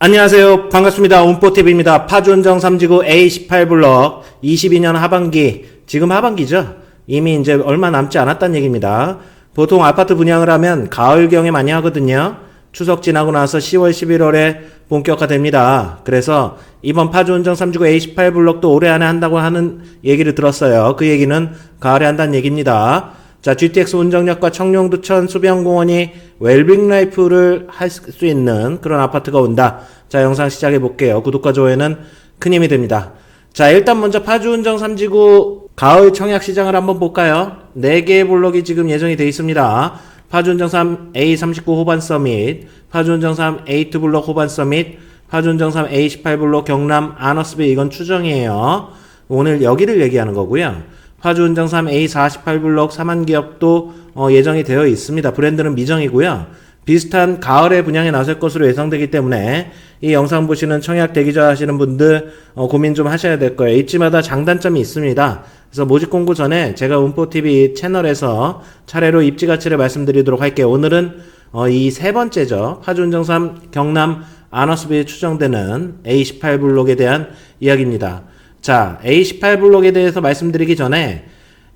안녕하세요. 반갑습니다. 온포TV입니다. 파주운정 3지구 A18블럭 22년 하반기, 지금 하반기죠? 이미 이제 얼마 남지 않았다는 얘기입니다. 보통 아파트 분양을 하면 가을경에 많이 하거든요. 추석 지나고 나서 10월, 11월에 본격화됩니다. 그래서 이번 파주운정 3지구 A18블럭도 올해 안에 한다고 하는 얘기를 들었어요. 그 얘기는 가을에 한다는 얘기입니다. 자, GTX 운정역과 청룡두천 수변공원이 웰빙 라이프를 할 수 있는 그런 아파트가 온다. 자, 영상 시작해 볼게요. 구독과 좋아요는 큰 힘이 됩니다. 자, 일단 먼저 파주 운정 3지구 가을 청약 시장을 한번 볼까요? 4개의 블록이 지금 예정이 되어 있습니다. 파주 운정 3 A39 호반 서밋, 파주 운정 3 A2 블록 호반 서밋, 파주 운정 3 A18 블록 경남 아너스비 이건 추정이에요. 오늘 여기를 얘기하는 거고요. 파주 운정 3 A48 블록 3만 기업도 어, 예정이 되어 있습니다. 브랜드는 미정이고요. 비슷한 가을에 분양에 나설 것으로 예상되기 때문에 이 영상 보시는 청약 대기자 하시는 분들 어, 고민 좀 하셔야 될 거예요. 입지마다 장단점이 있습니다. 그래서 모집 공고 전에 제가 운포TV 채널에서 차례로 입지 가치를 말씀드리도록 할게요. 오늘은 어, 이 세 번째죠. 파주운정 3 경남 아너스비에 추정되는 A18 블록에 대한 이야기입니다. 자, A18 블록에 대해서 말씀드리기 전에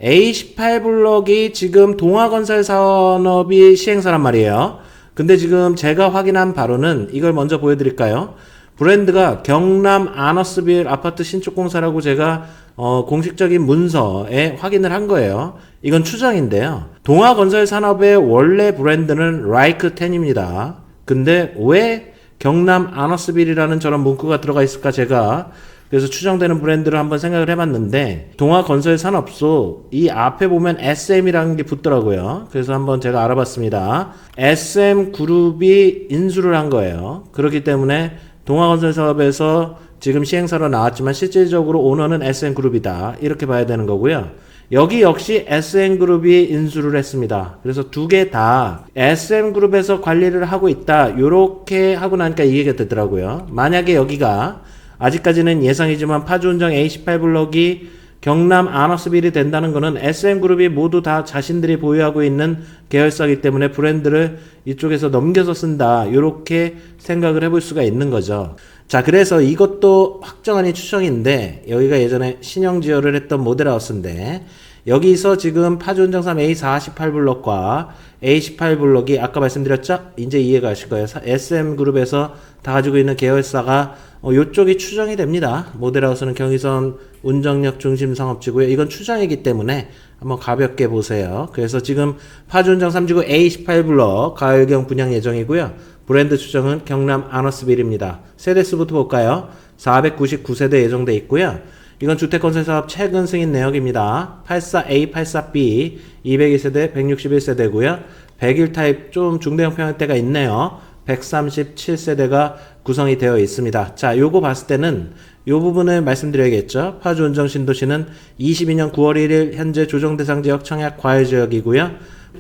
A18 블록이 지금 동화건설 산업이 시행사란 말이에요. 근데 지금 제가 확인한 바로는 이걸 먼저 보여드릴까요? 브랜드가 경남 아너스빌 아파트 신축공사라고 제가 어, 공식적인 문서에 확인을 한 거예요. 이건 추정인데요. 동화건설 산업의 원래 브랜드는 라이크10입니다. 근데 왜 경남 아너스빌이라는 저런 문구가 들어가 있을까 제가 그래서 추정되는 브랜드를 한번 생각을 해봤는데 동아건설 산업소 이 앞에 보면 SM이라는 게 붙더라고요. 그래서 한번 제가 알아봤습니다. SM 그룹이 인수를 한 거예요. 그렇기 때문에 동아건설 사업에서 지금 시행사로 나왔지만 실질적으로 오너는 SM 그룹이다. 이렇게 봐야 되는 거고요. 여기 역시 SM그룹이 인수를 했습니다. 그래서 두 개 다 SM그룹에서 관리를 하고 있다. 요렇게 하고 나니까 이 얘기가 되더라고요. 만약에 여기가 아직까지는 예상이지만 파주 운정 A18 블럭이 경남 아너스빌이 된다는 것은 SM그룹이 모두 다 자신들이 보유하고 있는 계열사이기 때문에 브랜드를 이쪽에서 넘겨서 쓴다. 이렇게 생각을 해볼 수가 있는 거죠. 자, 그래서 이것도 확정안이 추정인데 여기가 예전에 신형 지어를 했던 모델하우스인데 여기서 지금 파주운정 3 A48 블럭과 A18 블럭이 아까 말씀드렸죠? 이제 이해가 하실 거예요. SM그룹에서 다 가지고 있는 계열사가 어, 요쪽이 추정이 됩니다. 모델하우스는 경의선 운정역 중심 상업지고요. 이건 추정이기 때문에 한번 가볍게 보세요. 그래서 지금 파주운정 3지구 A18 블럭 가을경 분양 예정이고요. 브랜드 추정은 경남 아너스빌입니다. 세대수부터 볼까요? 499세대 예정돼 있고요. 이건 주택건설 사업 최근 승인 내역입니다. 84A, 84B, 202세대, 161세대고요. 101 타입 좀 중대형 평형대가 있네요. 137세대가 구성이 되어 있습니다. 자, 요거 봤을 때는 요 부분을 말씀드려야겠죠. 파주 운정 신도시는 22년 9월 1일 현재 조정 대상 지역 청약 과열 지역이고요.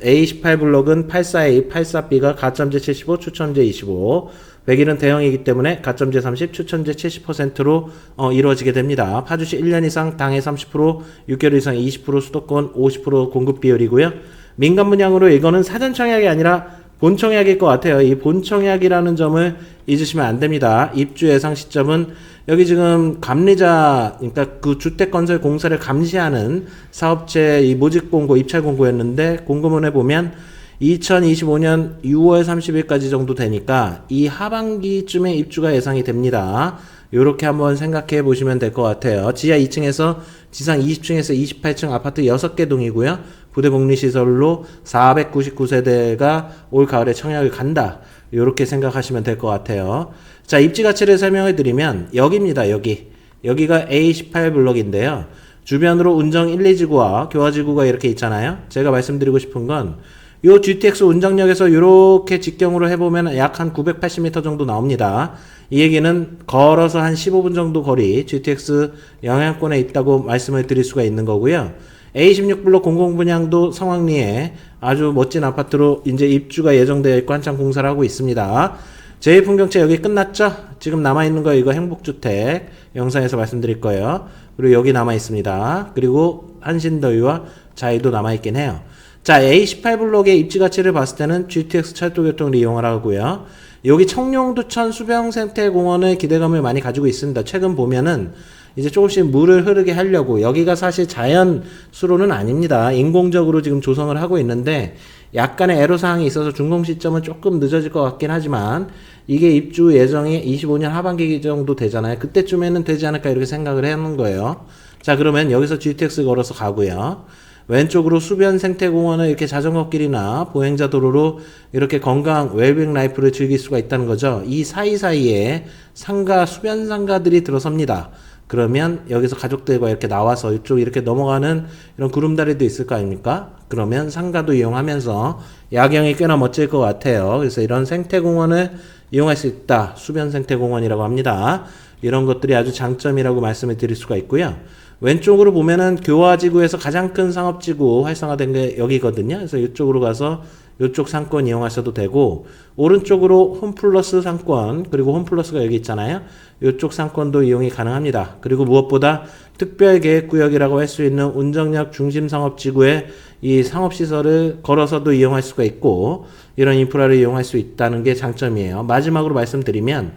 A18 블록은 84A, 84B가 가점제 75, 추첨제 25. 100일은 대형이기 때문에 가점제 30, 추천제 70%로 어, 이루어지게 됩니다. 파주시 1년 이상 당해 30%, 6개월 이상 20% 수도권 50% 공급 비율이고요. 민간 분양으로 이거는 사전 청약이 아니라 본 청약일 것 같아요. 이 본 청약이라는 점을 잊으시면 안 됩니다. 입주 예상 시점은 여기 지금 감리자, 그러니까 그 주택 건설 공사를 감시하는 사업체 이 모집 공고, 입찰 공고였는데 공고문에 보면 2025년 6월 30일까지 정도 되니까 이 하반기쯤에 입주가 예상이 됩니다. 요렇게 한번 생각해 보시면 될 것 같아요. 지하 2층에서 지상 20층에서 28층 아파트 6개 동이고요. 부대 복리 시설로 499세대가 올 가을에 청약을 간다. 요렇게 생각하시면 될 것 같아요. 자, 입지 가치를 설명해 드리면 여기입니다. 여기. 여기가 A18 블록인데요. 주변으로 운정 1, 2지구와 교화지구가 이렇게 있잖아요. 제가 말씀드리고 싶은 건 요 GTX 운정역에서 이렇게 직경으로 해보면 약 한 980m 정도 나옵니다. 이 얘기는 걸어서 한 15분 정도 거리 GTX 영향권에 있다고 말씀을 드릴 수가 있는 거고요. A16 블록 공공분양도 성황리에 아주 멋진 아파트로 이제 입주가 예정되어 있고 한창 공사를 하고 있습니다. 제1풍경채 여기 끝났죠? 지금 남아있는 거 이거 행복주택 영상에서 말씀드릴 거예요. 그리고 여기 남아있습니다. 그리고 한신더위와 자이도 남아있긴 해요. 자, A18 블록의 입지 가치를 봤을 때는 GTX 철도교통을 이용을 하고요. 여기 청룡두천 수병생태공원의 기대감을 많이 가지고 있습니다. 최근 보면은 이제 조금씩 물을 흐르게 하려고 여기가 사실 자연 수로는 아닙니다. 인공적으로 지금 조성을 하고 있는데 약간의 애로 사항이 있어서 준공 시점은 조금 늦어질 것 같긴 하지만 이게 입주 예정이 25년 하반기 정도 되잖아요. 그때쯤에는 되지 않을까 이렇게 생각을 해놓은 거예요. 자 그러면 여기서 GTX 걸어서 가고요. 왼쪽으로 수변 생태공원을 이렇게 자전거 길이나 보행자 도로로 이렇게 건강 웰빙 라이프를 즐길 수가 있다는 거죠. 이 사이사이에 상가, 수변 상가들이 들어섭니다. 그러면 여기서 가족들과 이렇게 나와서 이쪽 이렇게 넘어가는 이런 구름다리도 있을 거 아닙니까? 그러면 상가도 이용하면서 야경이 꽤나 멋질 것 같아요. 그래서 이런 생태공원을 이용할 수 있다. 수변 생태공원이라고 합니다. 이런 것들이 아주 장점이라고 말씀을 드릴 수가 있고요. 왼쪽으로 보면은 교화지구에서 가장 큰 상업지구 활성화된 게 여기거든요. 그래서 이쪽으로 가서 이쪽 상권 이용하셔도 되고 오른쪽으로 홈플러스 상권 그리고 홈플러스가 여기 있잖아요. 이쪽 상권도 이용이 가능합니다. 그리고 무엇보다 특별계획구역이라고 할 수 있는 운정역 중심 상업지구에 이 상업시설을 걸어서도 이용할 수가 있고 이런 인프라를 이용할 수 있다는 게 장점이에요. 마지막으로 말씀드리면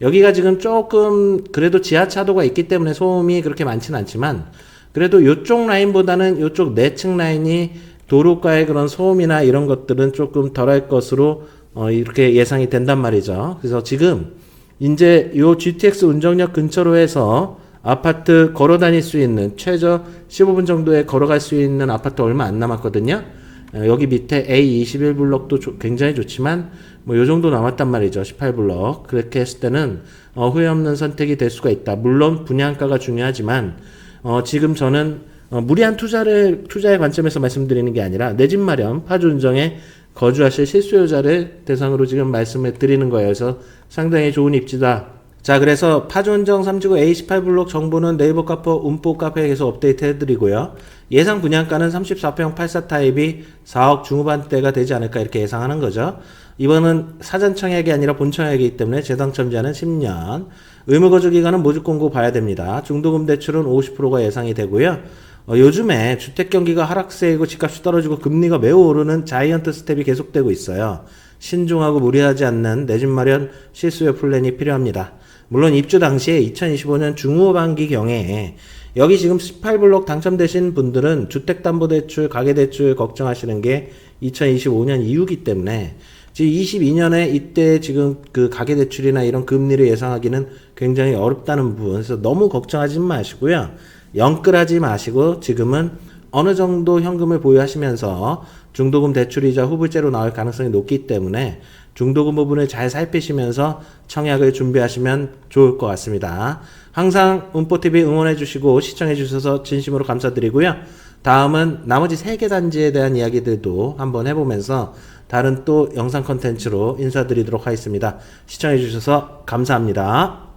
여기가 지금 조금 그래도 지하차도가 있기 때문에 소음이 그렇게 많지는 않지만 그래도 이쪽 라인보다는 이쪽 내층 라인이 도로가의 그런 소음이나 이런 것들은 조금 덜할 것으로 어, 이렇게 예상이 된단 말이죠. 그래서 지금 이제 요 GTX 운정역 근처로 해서 아파트 걸어 다닐 수 있는 최저 15분 정도에 걸어갈 수 있는 아파트 얼마 안 남았거든요. 어, 여기 밑에 A21 블럭도 조- 굉장히 좋지만 뭐 요 정도 남았단 말이죠. 18 블럭. 그렇게 했을 때는 어, 후회 없는 선택이 될 수가 있다. 물론 분양가가 중요하지만 어, 지금 저는 어, 무리한 투자를 투자의 관점에서 말씀드리는 게 아니라 내 집 마련 파주 운정에 거주하실 실수요자를 대상으로 지금 말씀을 드리는 거예요. 그래서 상당히 좋은 입지다. 자, 그래서 파주운정 3지구 A18 블록 정보는 네이버 카페, 움뽀 카페에 계속 업데이트 해드리고요. 예상 분양가는 34평 84 타입이 4억 중후반대가 되지 않을까 이렇게 예상하는 거죠. 이번은 사전 청약이 아니라 본 청약이기 때문에 재당첨자는 10년. 의무 거주 기간은 모집 공고 봐야 됩니다. 중도금 대출은 50%가 예상이 되고요. 어, 요즘에 주택 경기가 하락세이고 집값이 떨어지고 금리가 매우 오르는 자이언트 스텝이 계속되고 있어요. 신중하고 무리하지 않는 내 집 마련 실수요 플랜이 필요합니다. 물론 입주 당시에 2025년 중후반기 경에 여기 지금 18블록 당첨되신 분들은 주택담보대출, 가계대출 걱정하시는 게 2025년 이후기 때문에 지금 22년에 이때 지금 그 가계대출이나 이런 금리를 예상하기는 굉장히 어렵다는 부분. 그래서 너무 걱정하지 마시고요. 영끌하지 마시고 지금은 어느 정도 현금을 보유하시면서 중도금 대출이자 후불제로 나올 가능성이 높기 때문에 중도금 부분을 잘 살피시면서 청약을 준비하시면 좋을 것 같습니다. 항상 운포TV 응원해 주시고 시청해 주셔서 진심으로 감사드리고요. 다음은 나머지 세 개 단지에 대한 이야기들도 한번 해보면서 다른 또 영상 컨텐츠로 인사드리도록 하겠습니다. 시청해 주셔서 감사합니다.